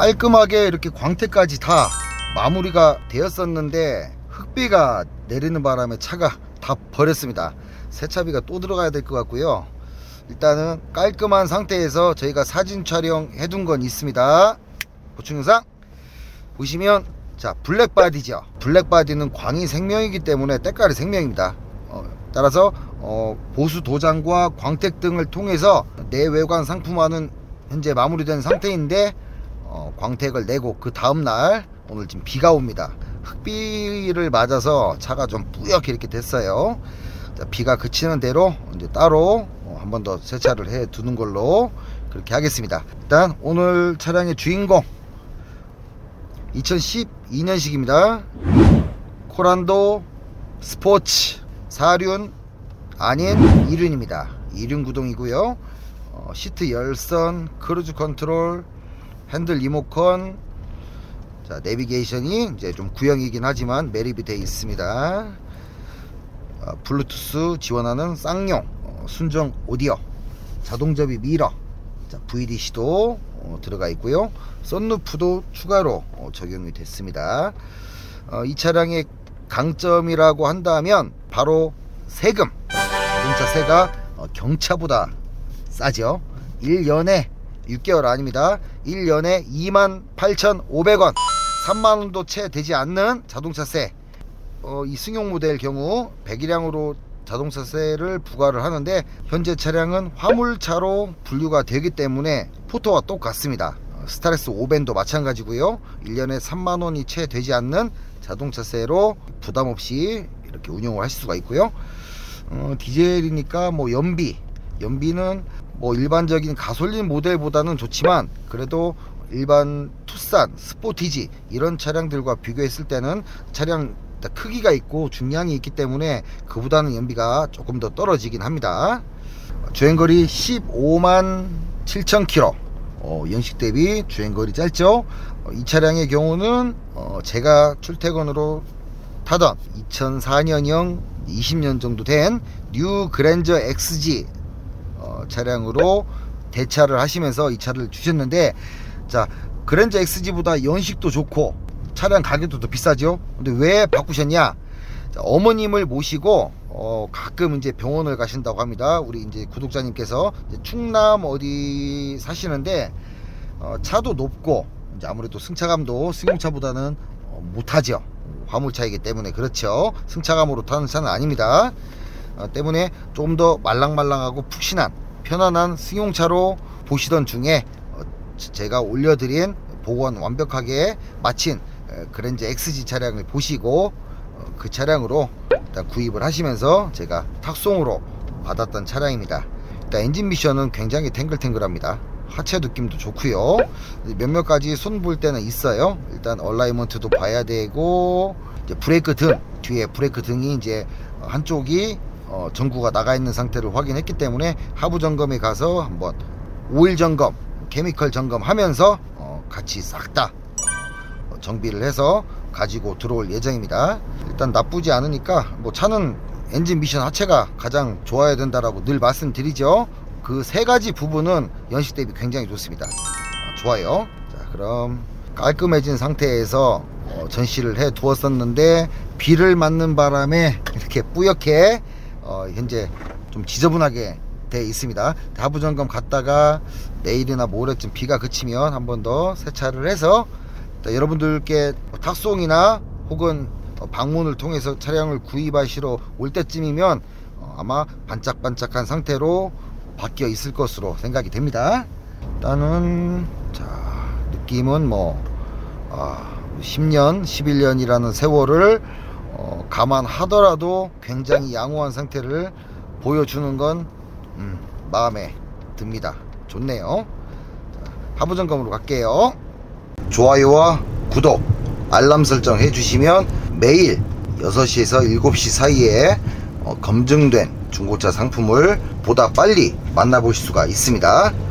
깔끔하게 이렇게 광택까지 다 마무리가 되었었는데 흙비가 내리는 바람에 차가 다 버렸습니다. 세차비가 또 들어가야 될 것 같고요. 일단은 깔끔한 상태에서 저희가 사진 촬영 해 둔 건 있습니다. 보충 영상 보시면 자 블랙바디죠. 블랙바디는 광이 생명이기 때문에 때깔이 생명입니다. 어, 따라서 어, 보수 도장과 광택 등을 통해서 내외관 상품화는 현재 마무리된 상태인데 어, 광택을 내고 그 다음 날 오늘 지금 비가 옵니다. 흙비를 맞아서 차가 좀 뿌옇게 이렇게 됐어요. 자, 비가 그치는 대로 이제 따로 어, 한번 더 세차를 해 두는 걸로 그렇게 하겠습니다. 일단 오늘 차량의 주인공 2012년식입니다. 코란도 스포츠 4륜 아닌 2륜입니다. 2륜 구동이고요. 어, 시트 열선, 크루즈 컨트롤, 핸들 리모컨, 자 내비게이션이 이제 좀 구형이긴 하지만 매립이 되어 있습니다. 어, 블루투스 지원하는 쌍용 어, 순정 오디오, 자동접이 미러, 자, VDC도 어, 들어가 있고요. 썬루프도 추가로 어, 적용이 됐습니다. 어, 이 차량의 강점이라고 한다면 바로 세금. 자동차 세가 어, 경차보다 싸죠. 1년에 6개월 아닙니다. 1년에 28,500원. 3만원도 채 되지 않는 자동차세. 어, 이 승용 모델 경우 배기량으로 자동차세를 부과를 하는데 현재 차량은 화물차로 분류가 되기 때문에 포토와 똑같습니다. 어, 스타렉스 5밴도 마찬가지고요. 1년에 3만 원이 채 되지 않는 자동차세로 부담 없이 이렇게 운영을 하실 수가 있고요. 어, 디젤이니까 뭐 연비, 연비는 뭐 일반적인 가솔린 모델보다는 좋지만 그래도 일반 투싼, 스포티지 이런 차량들과 비교했을 때는 차량 크기가 있고 중량이 있기 때문에 그보다는 연비가 조금 더 떨어지긴 합니다. 주행거리 15만 7천 킬로. 어, 연식 대비 주행거리 짧죠. 어, 이 차량의 경우는 어, 제가 출퇴근으로 타던 2004년형 20년 정도 된 뉴 그랜저 XG 어, 차량으로 대차를 하시면서 이 차를 주셨는데 자 그랜저 XG보다 연식도 좋고 차량 가격도 더 비싸죠? 근데 왜 바꾸셨냐? 자, 어머님을 모시고 어, 가끔 이제 병원을 가신다고 합니다. 우리 이제 구독자님께서. 이제 충남 어디 사시는데 어, 차도 높고 이제 아무래도 승차감도 승용차보다는 어, 못하죠. 화물차이기 때문에. 그렇죠. 승차감으로 타는 차는 아닙니다. 어, 때문에 좀 더 말랑말랑하고 푹신한 편안한 승용차로 보시던 중에 어, 제가 올려드린 복원 완벽하게 마친 에, 그랜저 XG 차량을 보시고 어, 그 차량으로 일단 구입을 하시면서 제가 탁송으로 받았던 차량입니다. 일단 엔진 미션은 굉장히 탱글탱글합니다. 하체 느낌도 좋고요. 몇몇 가지 손 볼 때는 있어요. 일단 얼라이먼트도 봐야 되고 이제 브레이크 등 뒤에 브레이크 등이 이제 한쪽이 어, 전구가 나가 있는 상태를 확인했기 때문에 하부 점검에 가서 한번 오일 점검, 케미컬 점검하면서 어, 같이 싹다 어, 정비를 해서 가지고 들어올 예정입니다. 일단 나쁘지 않으니까 뭐 차는 엔진 미션 하체가 가장 좋아야 된다라고 늘 말씀드리죠. 그 세 가지 부분은 연식 대비 굉장히 좋습니다. 아, 좋아요. 자, 그럼 깔끔해진 상태에서 어, 전시를 해 두었었는데 비를 맞는 바람에 이렇게 뿌옇게 어, 현재 좀 지저분하게 돼 있습니다. 하부 점검 갔다가 내일이나 모레쯤 비가 그치면 한 번 더 세차를 해서 또 여러분들께 탁송이나 혹은 어, 방문을 통해서 차량을 구입하시러 올 때쯤이면 어, 아마 반짝반짝한 상태로 바뀌어 있을 것으로 생각이 됩니다. 일단은 자 느낌은 뭐 아, 10년, 11년이라는 세월을 어, 감안하더라도 굉장히 양호한 상태를 보여주는 건 음, 마음에 듭니다. 좋네요. 자, 하부 점검으로 갈게요. 좋아요와 구독, 알람 설정 해주시면 매일 6시에서 7시 사이에 어, 검증된 중고차 상품을 보다 빨리 만나볼 수가 있습니다.